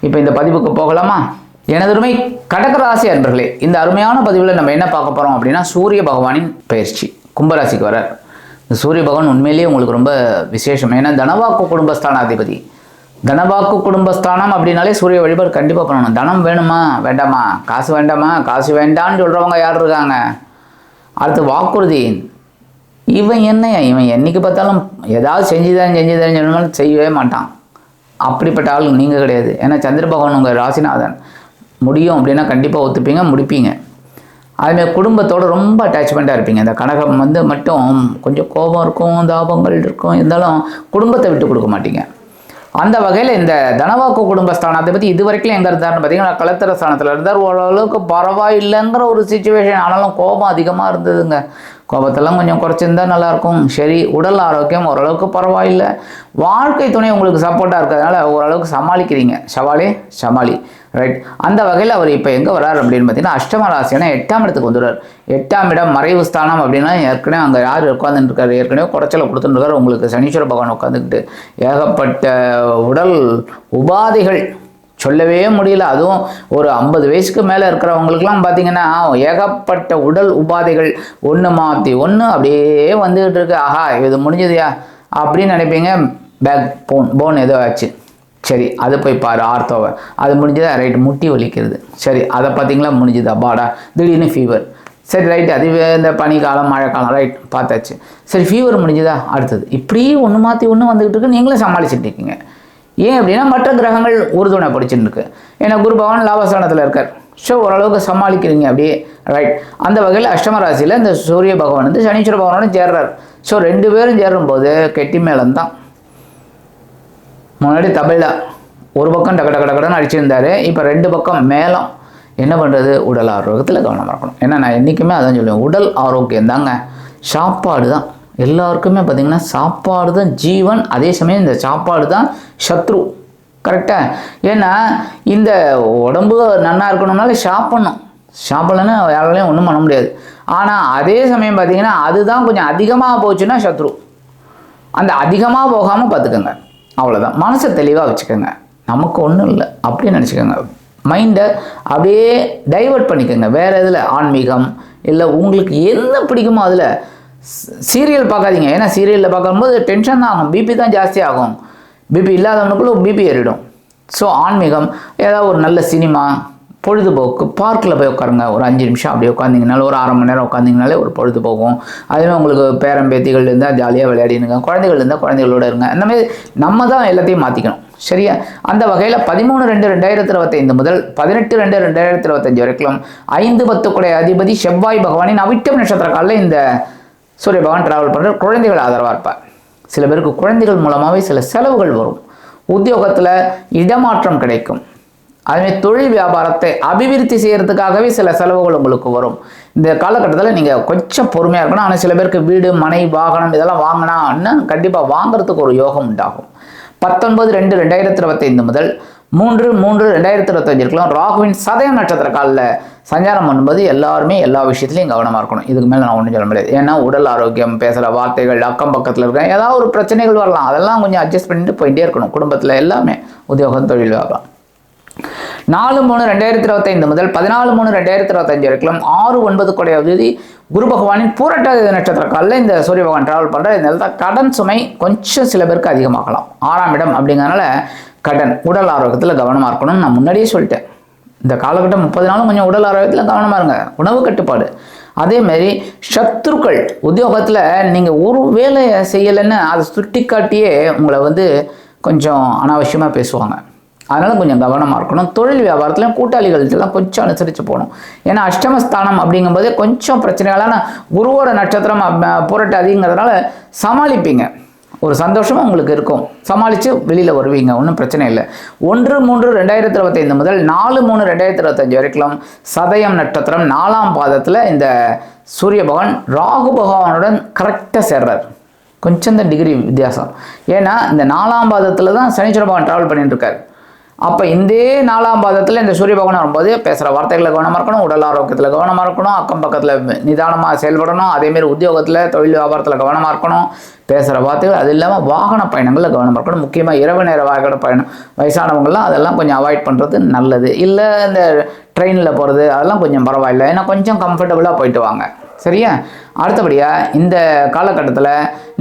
இப்போ இந்த பதிவுக்கு போகலாமா? எனதுமை கடகராசி அன்பர்களே இந்த அருமையான பதிவில் நம்ம என்ன பார்க்க போகிறோம் அப்படின்னா சூரிய பகவானின் பயிற்சி கும்பராசிக்கு வரார் இந்த சூரிய பகவான் உண்மையிலேயே உங்களுக்கு ரொம்ப விசேஷம். ஏன்னா தனவாக்கு குடும்பஸ்தானாதிபதி. தனவாக்கு குடும்பஸ்தானம் அப்படின்னாலே சூரிய வழிபாடு கண்டிப்பாக பண்ணணும். தனம் வேணுமா? வேண்டாமா? காசு வேண்டாமா? காசு வேண்டான்னு சொல்கிறவங்க யார் இருக்காங்க? அடுத்து வாக்குறுதி. இவன் என்னையா இவன் என்னைக்கு பார்த்தாலும் ஏதாவது செஞ்சுதான் செஞ்சுதான் சொன்னாலும் செய்யவே மாட்டான். அப்படிப்பட்ட ஆள் நீங்கள் கிடையாது. ஏன்னா சந்திர பகவான் உங்கள் ராசிநாதன். முடியும் அப்படின்னா கண்டிப்பாக ஒத்துப்பீங்க முடிப்பீங்க. அதுமாதிரி குடும்பத்தோடு ரொம்ப அட்டாச்மெண்ட்டாக இருப்பீங்க. இந்த கனகம் வந்து மட்டும் கொஞ்சம் கோபம் இருக்கும் தாபங்கள் இருக்கும். இருந்தாலும் குடும்பத்தை விட்டு கொடுக்க மாட்டீங்க. அந்த வகையில் இந்த தனவாக்கு குடும்பஸ்தானத்தை பற்றி இது வரைக்கும் எங்கே இருந்தார்னு பார்த்தீங்கன்னா கலத்திர ஸ்தானத்தில் இருந்தார். ஓரளவுக்கு பரவாயில்லைங்கிற ஒரு சுச்சுவேஷன் ஆனாலும் கோபம் அதிகமாக இருந்ததுங்க. கோபத்தெல்லாம் கொஞ்சம் குறைச்சிருந்தா நல்லாயிருக்கும். சரி உடல் ஆரோக்கியம் ஓரளவுக்கு பரவாயில்லை. வாழ்க்கை துணை உங்களுக்கு சப்போர்ட்டாக இருக்கிறதுனால ஓரளவுக்கு சமாளிக்கிறீங்க. சவாலே சமாளி. ரைட் அந்த வகையில் அவர் இப்போ எங்கே வரார் அப்படின்னு பார்த்தீங்கன்னா அஷ்டம ராசினா எட்டாம் இடத்துக்கு வந்துடுறார். எட்டாம் இடம் மறைவு ஸ்தானம் அப்படின்னா ஏற்கனவே அங்கே யார் உட்காந்துட்டுருக்காரு ஏற்கனவே குறைச்சலை கொடுத்துருக்காரு உங்களுக்கு சனீஸ்வர பகவான் உட்காந்துக்கிட்டு ஏகப்பட்ட உடல் உபாதைகள் சொல்லவே முடியல. அதுவும் ஒரு ஐம்பது வயசுக்கு மேலே இருக்கிறவங்களுக்குலாம் பார்த்தீங்கன்னா ஏகப்பட்ட உடல் உபாதைகள் ஒன்று மாற்றி ஒன்று அப்படியே வந்துக்கிட்டு இருக்கு. ஆஹா இது முடிஞ்சதுயா அப்படின்னு நினைப்பீங்க. பேக் போன் போன் ஏதோ ஆச்சு. சரி அதை போய் பாரு ஆர்த்தோவை அது முடிஞ்சதா? ரைட் முட்டி வலிக்கிறது. சரி அதை பார்த்தீங்களா முடிஞ்சுதா? பாடா. திடீர்னு ஃபீவர் சரி ரைட் அது இந்த பனிக்காலம் மழைக்காலம் ரைட் பார்த்தாச்சு. சரி ஃபீவர் முடிஞ்சுதா? அடுத்தது. இப்படியே ஒன்று மாற்றி ஒன்று வந்துக்கிட்டு இருக்கு நீங்களும் சமாளிச்சுட்டு இருக்கீங்க. ஏன் அப்படின்னா மற்ற கிரகங்கள் உறுதுணை படிச்சுட்டு இருக்கு. ஏன்னா குரு பகவான் லாபஸ்தானத்தில் இருக்கார். ஸோ ஓரளவுக்கு சமாளிக்கிறீங்க அப்படியே ரைட் அந்த வகையில் அஷ்டம ராசியில் இந்த சூரிய பகவான் வந்து சனீஸ்வர பகவானோட சேர்றார். ஸோ ரெண்டு பேரும் சேரும்போது கெட்டி மேளம் தான் முன்னாடி தபைலா ஒரு பக்கம் டக டக்கு டக்குன்னு அடிச்சிருந்தார். இப்போ ரெண்டு பக்கம் மேலும் என்ன பண்ணுறது உடல் ஆரோக்கியத்தில் கவனமாக இருக்கணும். ஏன்னா நான் என்றைக்குமே அதான் சொல்லுவேன். உடல் ஆரோக்கியம் தாங்க. சாப்பாடு தான். எல்லாருக்குமே பார்த்திங்கன்னா சாப்பாடு தான் ஜீவன். அதே சமயம் இந்த சாப்பாடு தான் சத்ரு. கரெக்டாக ஏன்னா இந்த உடம்பு நன்னா இருக்கணும்னாலே சாப்பிட்ணும். சாப்பிடலன்னா யாராலையும் ஒன்றும் பண்ண முடியாது. ஆனால் அதே சமயம் பார்த்தீங்கன்னா அதுதான் கொஞ்சம் அதிகமாக போச்சுன்னா சத்ரு. அந்த அதிகமாக போகாமல் பார்த்துக்கோங்க அவ்வளோதான் மனசை தெளிவாக வச்சுக்கோங்க. நமக்கு ஒன்றும் இல்லை. அப்படின்னு நினச்சிக்கோங்க. மைண்டை அப்படியே டைவர்ட் பண்ணிக்கோங்க. வேறு இதில் ஆன்மீகம். இல்லை உங்களுக்கு என்ன பிடிக்குமோ அதில். சீரியல் பார்க்காதீங்க. ஏன்னா சீரியலில் பார்க்கும்போது டென்ஷன் தான் ஆகும். பிபி தான் ஜாஸ்தி ஆகும். பிபி இல்லாதவனுக்குள்ளே பிபி ஏறிடும். ஸோ ஆன்மீகம் ஏதாவது ஒரு நல்ல சினிமா பொழுதுபோக்கு பார்க்கில் போய் உட்காருங்க. ஒரு அஞ்சு நிமிஷம் அப்படியே உட்காந்திங்கனால ஒரு அரை மணி நேரம் உட்காந்திங்கனாலே ஒரு பொழுது போகும் அதுவே உங்களுக்கு பேரம்பேத்திகள் இருந்தால் ஜாலியாக விளையாடினுங்க குழந்தைகள் இருந்தால் குழந்தைகளோட இருங்க. அந்த மாதிரி நம்ம தான் எல்லாத்தையும் மாற்றிக்கணும் சரியா? அந்த வகையில் பதிமூணு ரெண்டு ரெண்டாயிரத்தி இருபத்தைந்து முதல் பதினெட்டு ரெண்டு ரெண்டாயிரத்தி இருபத்தஞ்சு வரைக்கும் ஐந்து பத்துக்குடைய அதிபதி செவ்வாய் பகவானின் அவிட்டம் நட்சத்திர காலில் இந்த சூரிய பகவான் டிராவல் பண்ணுற குழந்தைகள் ஆதரவாக இருப்பார். சில பேருக்கு குழந்தைகள் மூலமாகவே சில செலவுகள் வரும். உத்தியோகத்தில் இடமாற்றம் கிடைக்கும். அதுமாதிரி தொழில் வியாபாரத்தை அபிவிருத்தி செய்கிறதுக்காகவே சில செலவுகள் உங்களுக்கு வரும். இந்த காலகட்டத்தில் நீங்கள் கொஞ்சம் பொறுமையாக இருக்கணும். ஆனால் சில பேருக்கு வீடு மனை வாகனம் இதெல்லாம் வாங்கினான்னு கண்டிப்பாக வாங்குறதுக்கு ஒரு யோகம் உண்டாகும். பத்தொன்பது ரெண்டு ரெண்டாயிரத்தி இருபத்தைந்து முதல் மூன்று மூன்று ரெண்டாயிரத்தி இருபத்தஞ்சு இருக்கலாம் ராகுவின் சதய நட்சத்திர காலில் சஞ்சாரம் பண்ணும்போது எல்லாருமே எல்லா விஷயத்துலையும் கவனமாக இருக்கணும். இதுக்கு மேலே நான் ஒன்றும் சொல்ல முடியாது. ஏன்னா உடல் ஆரோக்கியம் பேசுகிற வார்த்தைகள் அக்கம் பக்கத்தில் இருக்க ஏதாவது ஒரு பிரச்சனைகள் வரலாம். அதெல்லாம் கொஞ்சம் அட்ஜஸ்ட் பண்ணிட்டு போயிட்டே இருக்கணும். குடும்பத்தில் எல்லாமே உத்தியோகம் தொழில் வியாபாரம். நாலு மூணு ரெண்டாயிரத்தி இருபத்தைந்து முதல் பதினாலு மூணு ரெண்டாயிரத்தி இருபத்தஞ்சு வரைக்கும் ஆறு ஒன்பது கொடையாவது தேதி குரு பகவானின் பூரட்டாதி நட்சத்திர காலில் இந்த சூரிய பகவான் டிராவல் பண்ணுற இந்த தான் கடன் சுமை கொஞ்சம் சில பேருக்கு அதிகமாகலாம். ஆறாம் இடம் அப்படிங்கிறனால கடன் உடல் ஆரோக்கியத்தில் கவனமாக இருக்கணும்னு நான் முன்னாடியே சொல்லிட்டேன். இந்த காலகட்டம் முப்பது நாளும் கொஞ்சம் உடல் ஆரோக்கியத்தில் கவனமாக இருங்க. உணவு கட்டுப்பாடு. அதேமாரி சத்துருக்கள் உத்தியோகத்தில் நீங்கள் ஒரு வேலையை செய்யலைன்னு அதை சுட்டி காட்டியே உங்களை வந்து கொஞ்சம் அனாவசியமாக பேசுவாங்க. அதனால் கொஞ்சம் கவனமாக இருக்கணும். தொழில் வியாபாரத்தில் கூட்டாளிகள்ட்டெல்லாம் கொஞ்சம் அனுசரித்து போகணும். ஏன்னா அஷ்டமஸ்தானம் அப்படிங்கும்போதே கொஞ்சம் பிரச்சனைகளான குருவோட நட்சத்திரம் அப்~ புரட்டாதிங்கிறதுனால சமாளிப்பீங்க. ஒரு சந்தோஷமும் உங்களுக்கு இருக்கும். சமாளித்து வெளியில் வருவீங்க. ஒன்றும் பிரச்சனை இல்லை. ஒன்று மூன்று ரெண்டாயிரத்தி இருபத்தைந்து முதல் நாலு மூணு ரெண்டாயிரத்தி இருபத்தஞ்சு வரைக்கும் சதயம் நட்சத்திரம் நாலாம் பாதத்தில் இந்த சூரிய பகவான் ராகு பகவானுடன் கரெக்டாக சேர்றார். கொஞ்சம் தான் டிகிரி வித்தியாசம். ஏன்னா இந்த நாலாம் பாதத்தில் தான் சனீஸ்வர பகவான் ட்ராவல் பண்ணிட்டு இருக்காரு. அப்போ இந்த நாலாம் பாதத்தில் இந்த சூரிய பகவான் வரும்போது பேசுகிற வார்த்தைகளை கவனமாக இருக்கணும் உடல் ஆரோக்கியத்தில் கவனமாக இருக்கணும் அக்கம் பக்கத்தில் நிதானமாக செயல்படணும் அதேமாரி உத்தியோகத்தில் தொழில் வியாபாரத்தில் கவனமாக இருக்கணும் பேசுகிற வார்த்தைகள் அது இல்லாமல் வாகன பயணங்களில் கவனமாக இருக்கணும். முக்கியமாக இரவு நேர வாகன பயணம். வயசானவங்களாம் அதெல்லாம் கொஞ்சம் அவாய்ட் பண்ணுறது நல்லது. இல்லை இந்த ட்ரெயினில் போகிறது அதெல்லாம் கொஞ்சம் பரவாயில்ல. ஏன்னா கொஞ்சம் கம்ஃபர்டபுளாக போயிட்டு வாங்க. சரியா? அடுத்தபடியாக இந்த காலகட்டத்தில்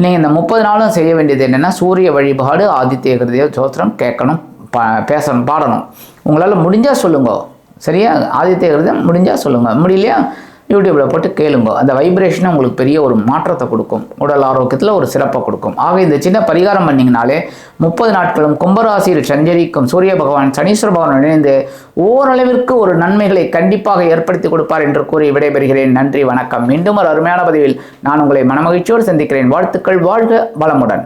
நீங்கள் இந்த முப்பது நாளும் செய்ய வேண்டியது என்னென்னா சூரிய வழிபாடு ஆதித்ய கிருதிய சோத்திரம் கேட்கணும். பா பேசணும் பாடணும். உங்களால் முடிஞ்சால் சொல்லுங்க. சரியா? ஆதித்ய கிருதம் முடிஞ்சால் சொல்லுங்கள் முடியலையா? யூடியூப்பில் போட்டு கேளுங்க. அந்த வைப்ரேஷனை உங்களுக்கு பெரிய ஒரு மாற்றத்தை கொடுக்கும். உடல் ஆரோக்கியத்தில் ஒரு சிறப்பை கொடுக்கும். ஆக இந்த சின்ன பரிகாரம் பண்ணிங்கனாலே முப்பது நாட்களும் கும்பராசியில் சஞ்சரிக்கும் சூரிய பகவான் சனீஸ்வர பகவான் இணைந்து ஓரளவிற்கு ஒரு நன்மைகளை கண்டிப்பாக ஏற்படுத்தி கொடுப்பார் என்று கூறி விடைபெறுகிறேன். நன்றி வணக்கம். மீண்டும் ஒரு அருமையான பதிவில் நான் உங்களை மனமகிழ்ச்சியோடு சந்திக்கிறேன். வாழ்த்துக்கள் வாழ்க வளமுடன்.